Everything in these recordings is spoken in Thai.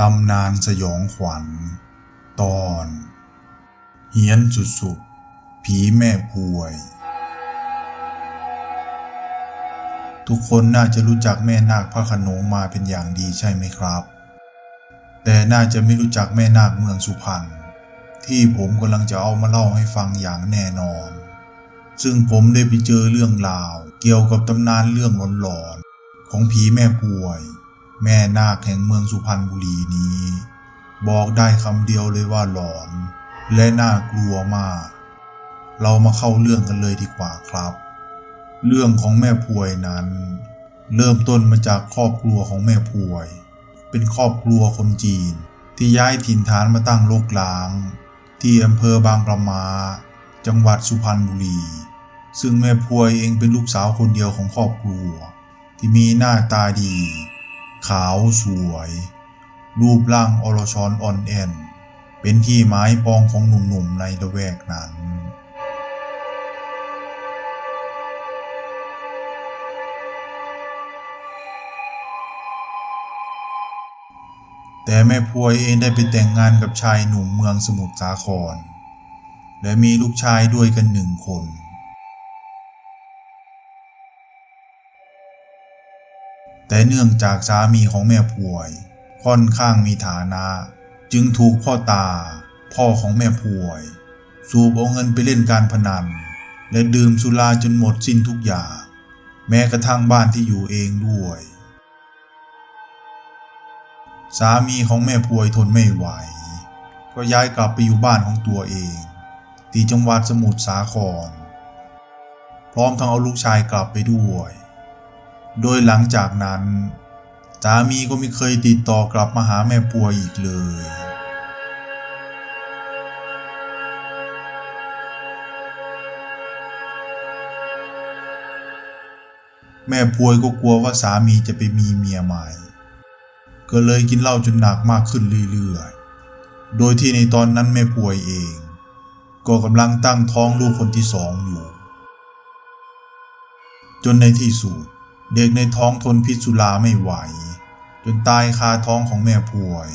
ตำนานสยองขวัญ ตอน เฮียนสุดๆ ผีแม่ป่วย ทุกคนน่าจะรู้จักแม่นาคพระขนงมาเป็นอย่างดีใช่ไหมครับ แต่น่าจะไม่รู้จักแม่นาคเมืองสุพรรณที่ผมกำลังจะเอามาเล่าให้ฟังอย่างแน่นอน ซึ่งผมได้ไปเจอเรื่องราว เกี่ยวกับตำนานเรื่องหลอนๆของผีแม่ป่วย แม่นาคแห่งเมืองสุพรรณบุรีนี้ บอกได้คำเดียวเลยว่าหลอน และน่ากลัวมาก เรามาเข้าเรื่องกันเลยดีกว่าครับ เรื่องของแม่ป่วยนั้น เริ่มต้นมาจากครอบครัวของแม่ป่วย เป็นครอบครัวคนจีน ที่ย้ายถิ่นฐานมาตั้งโลกลาง ที่อำเภอบางประมา จังหวัดสุพรรณบุรี ซึ่งแม่พวยเองเป็นลูกสาวคนเดียวของครอบครัว ที่มีหน้าตาดี ขาวสวย รูปร่างอรชรอ่อนแอนเป็นที่หมายปองของหนุ่มๆในละแวกนั้น แต่แม่พวยเองได้ไปแต่งงานกับชายหนุ่มเมืองสมุทรสาคร และมีลูกชายด้วยกันหนึ่งคน แต่เนื่องจากสามีของแม่ป่วย ค่อนข้างมีฐานะ จึงถูกพ่อตา พ่อของแม่ป่วย สูบเอาเงินไปเล่นการพนัน และดื่มสุราจนหมดสิ้นทุกอย่าง แม้กระทั่งบ้านที่อยู่เองด้วย สามีของแม่ป่วยทนไม่ไหว ก็ย้ายกลับไปอยู่บ้านของตัวเอง ที่จังหวัดสมุทรสาคร พร้อมทั้งเอาลูกชายกลับไปด้วย โดยหลังจากนั้นสามีก็ไม่เคยติดต่อกลับมาหาแม่ป่วยอีกเลย แม่ป่วยก็กลัวว่าสามีจะไปมีเมียใหม่ ก็เลยกินเหล้าจนหนักมากขึ้นเรื่อยๆ โดยที่ในตอนนั้นแม่ป่วยเอง ก็กำลังตั้งท้องลูกคนที่สองอยู่ จนในที่สุด เด็กในท้องทนพิษสุราไม่ไหว จนตายคาท้องของแม่ป่วย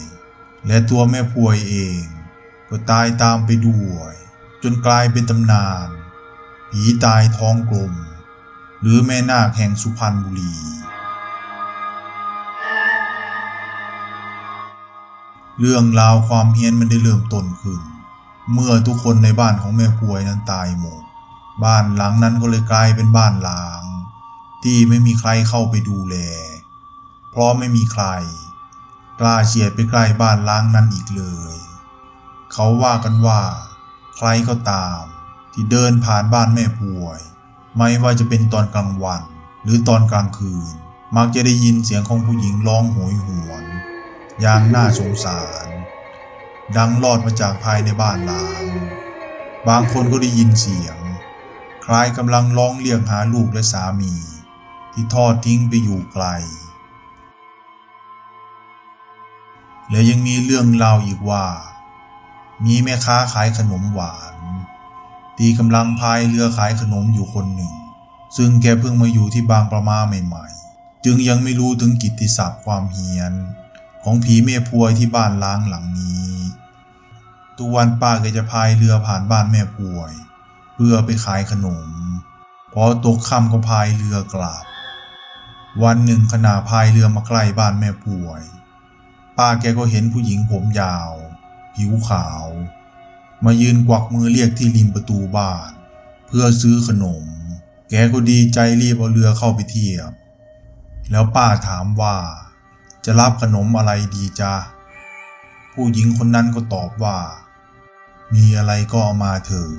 และตัวแม่ป่วยเอง ก็ตายตามไปด้วย จนกลายเป็นตำนาน ผีตายท้องกลม หรือแม่นาคแห่งสุพรรณบุรี เรื่องราวความเฮี้ยนมันได้เริ่มต้นขึ้น เมื่อทุกคนในบ้านของแม่ป่วยนั้นตายหมด บ้านหลังนั้นก็เลยกลายเป็นบ้านล้าง ที่ไม่มีใครเข้าไปดูแล เพราะไม่มีใคร กล้าเฉียดไปใกล้บ้านล้างนั้นอีกเลย เขาว่ากันว่า ใครก็ตาม ที่เดินผ่านบ้านแม่ป่วย ไม่ว่าจะเป็นตอนกลางวัน หรือตอนกลางคืน มักจะได้ยินเสียงของผู้หญิงร้องโหยหวน อย่างน่าสงสาร ดังลอดมาจากภายในบ้านล้าง บางคนก็ได้ยินเสียง คล้ายกำลังร้องเรียกหาลูกและสามี ที่ทอดทิ้งไปอยู่ไกล และยังมีเรื่องเล่าอีกว่า มีแม่ค้าขายขนมหวานที่กำลังพายเรือขายขนมอยู่คนหนึ่ง ซึ่งแกเพิ่งมาอยู่ที่บางประมาใหม่ๆ จึงยังไม่รู้ถึงกิตติศัพท์ความเฮียน ของผีเมพวยที่บ้านล้างหลังนี้ ทุกวันป้าแกจะพายเรือผ่านบ้านแม่ป่วย เพื่อไปขายขนมพอตกค่ำก็พายเรือกลับ วันหนึ่งขณะพายเรือมาใกล้บ้านแม่ป่วย ป้าแกก็เห็นผู้หญิงผมยาว ผิวขาว มายืนกวักมือเรียกที่ริมประตูบ้าน เพื่อซื้อขนม แกก็ดีใจรีบเอาเรือเข้าไปเทียบ แล้วป้าถามว่า จะรับขนมอะไรดีจ๊ะผู้หญิงคนนั้นก็ตอบว่า มีอะไรก็เอามาเถอะ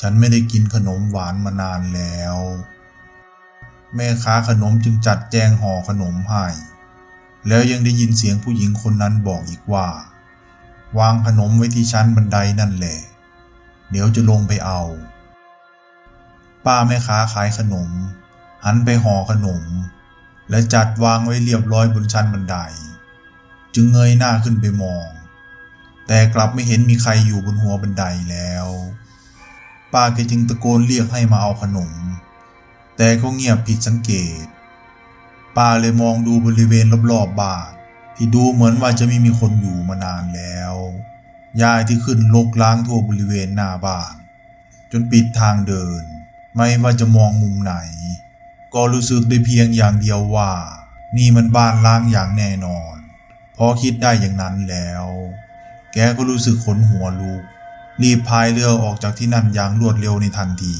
ฉันไม่ได้กินขนมหวานมานานแล้ว แม่ค้าขนมจึงจัดแจงห่อขนมให้ แล้วยังได้ยินเสียงผู้หญิงคนนั้นบอกอีกว่า วางขนมไว้ที่ชั้นบันไดนั่นแหละ เดี๋ยวจะลงไปเอา ป้าแม่ค้าขายขนม หันไปห่อขนม และจัดวางไว้เรียบร้อยบนชั้นบันได จึงเงยหน้าขึ้นไปมอง แต่กลับไม่เห็นมีใครอยู่บนหัวบันไดแล้ว ป้าแกจึงตะโกนเรียกให้มาเอาขนม แต่ก็เงียบผิดสังเกต ป้าเลยมองดูบริเวณรอบๆบ้านที่ดูเหมือนว่าจะไม่มีคนอยู่มานานแล้วยายที่ขึ้นลกล้างทั่วบริเวณหน้าบ้าน จนปิดทางเดิน ไม่ว่าจะมองมุมไหน ก็รู้สึกได้เพียงอย่างเดียวว่า นี่มันบ้านล้างอย่างแน่นอน พอคิดได้อย่างนั้นแล้ว แกก็รู้สึกขนหัวลุก รีบพายเรือออกจากที่นั่นอย่างรวดเร็วในทันที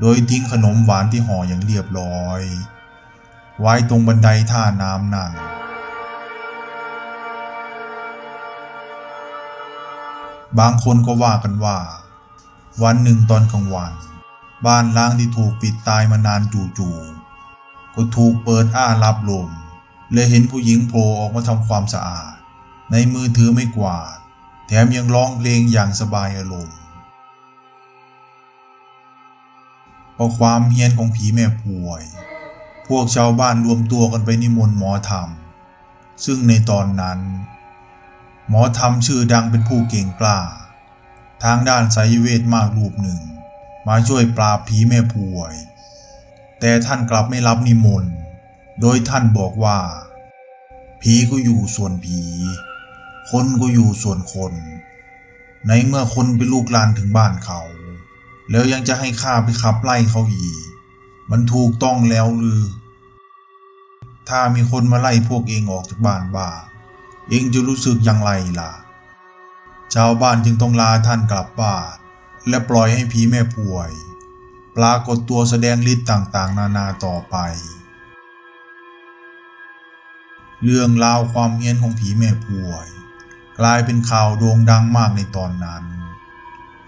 โดยทิ้งขนมหวานที่ห่ออย่างเรียบร้อย ไว้ตรงบันไดท่าน้ำนั่นบางคนก็ว่ากันว่า วันหนึ่งตอนกลางวัน บ้านล้างที่ถูกปิดตายมานานจู่ๆก็ถูกเปิดอ้ารับลมเลยเห็นผู้หญิงโผล่ออกมาทำความสะอาด ในมือถือไม่กวาด แถมยังร้องเพลงอย่างสบายอารมณ์ เพราะความเฮี้ยนของผีแม่ป่วย พวกชาวบ้านรวมตัวกันไปนิมนต์หมอธรรม ซึ่งในตอนนั้น หมอธรรมชื่อดังเป็นผู้เก่งกล้า ทางด้านไสยเวทมากรูปหนึ่ง มาช่วยปราบผีแม่ป่วย แต่ท่านกลับไม่รับนิมนต์ โดยท่านบอกว่า ผีก็อยู่ส่วนผี คนก็อยู่ส่วนคน ในเมื่อคนเป็นลูกหลานถึงบ้านเขา แล้วยังจะให้ข้าไปขับไล่เขาอีก มันถูกต้องแล้วหรือ ถ้ามีคนมาไล่พวกเองออกจากบ้านบ้า เองจะรู้สึกอย่างไรล่ะ ชาวบ้านจึงต้องลาท่านกลับบ้าน และปล่อยให้ผีแม่ป่วย ปรากฏตัวแสดงฤทธิ์ต่างๆ นานาต่อไป เรื่องราวความเฮี้ยนของผีแม่ป่วย กลายเป็นข่าวโด่งดังมากในตอนนั้น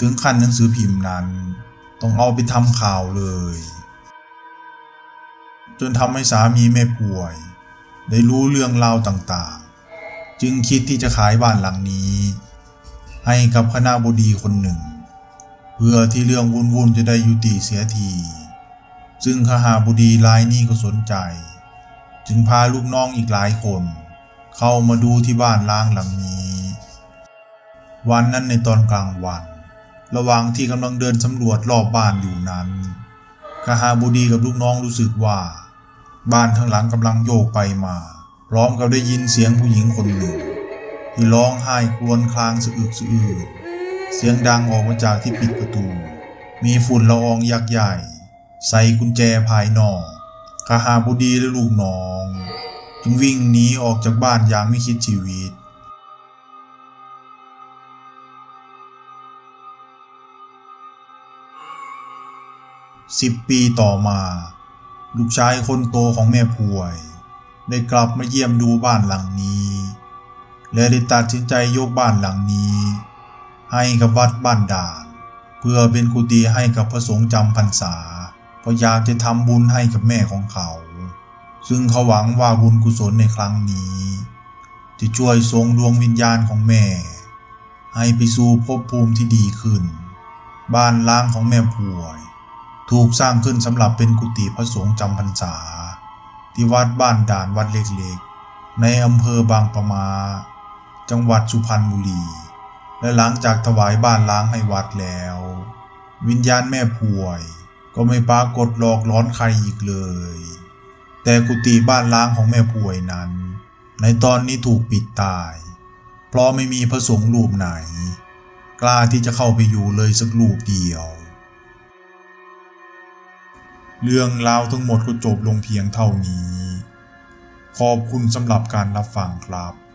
ถึงขั้นหนังสือพิมพ์นั้น ต้องเอาไปทำข่าวเลย จนทำให้สามีแม่ป่วย ได้รู้เรื่องราวต่างๆ จึงคิดที่จะขายบ้านหลังนี้ ให้กับคณะบดีคนหนึ่ง เพื่อที่เรื่องวุ่นๆจะได้ยุติเสียที ซึ่งขหาบดีรายนี้ก็สนใจ จึงพาลูกน้องอีกหลายคน เข้ามาดูที่บ้านล้างหลังนี้ วันนั้นในตอนกลางวัน ระหว่างที่กำลังเดินสำรวจรอบบ้านอยู่นั้นขหาบดีกับลูกน้องรู้สึกว่า บ้านข้างหลังกำลังโยกไปมา พร้อมกับได้ยินเสียงผู้หญิงคนหนึ่ง ที่ร้องไห้ครวญครางสะอึกสะอื้นเสียงดังออกมาจากที่ปิดประตู มีฝุ่นละอองยักษ์ใหญ่ ใส่กุญแจภายนอกขหาบดีและลูกน้อง จึงวิ่งหนีออกจากบ้านอย่างไม่คิดชีวิต สิบปีต่อมา ลูกชายคนโตของแม่ป่วย ได้กลับมาเยี่ยมดูบ้านหลังนี้ และได้ตัดสินใจยกบ้านหลังนี้ ให้กับวัดบ้านด่าน เพื่อเป็นกุฏิให้กับพระสงฆ์จำพรรษาเพราะอยากจะทำบุญให้กับแม่ของเขา ซึ่งเขาหวังว่าบุญกุศลในครั้งนี้ จะช่วยทรงดวงวิญญาณของแม่ ให้ไปสู่ภพภูมิที่ดีขึ้น บ้านล้างของแม่ป่วย ถูกสร้างขึ้นสำหรับเป็นกุฏิพระสงฆ์จำพรรษา ที่วัดบ้านด่านวัดเล็กๆ ในอำเภอบางปะมา จังหวัดสุพรรณบุรี และหลังจากถวายบ้านล้างให้วัดแล้ว วิญญาณแม่ป่วย ก็ไม่ปรากฏหลอกล้อนใครอีกเลย แต่กุฏิบ้านล้างของแม่ป่วยนั้น ในตอนนี้ถูกปิดตาย เพราะไม่มีพระสงฆ์รูปไหน กล้าที่จะเข้าไปอยู่เลยสักรูปเดียว เรื่องราวทั้งหมดก็จบลงเพียงเท่านี้ ขอบคุณสำหรับการรับฟังครับ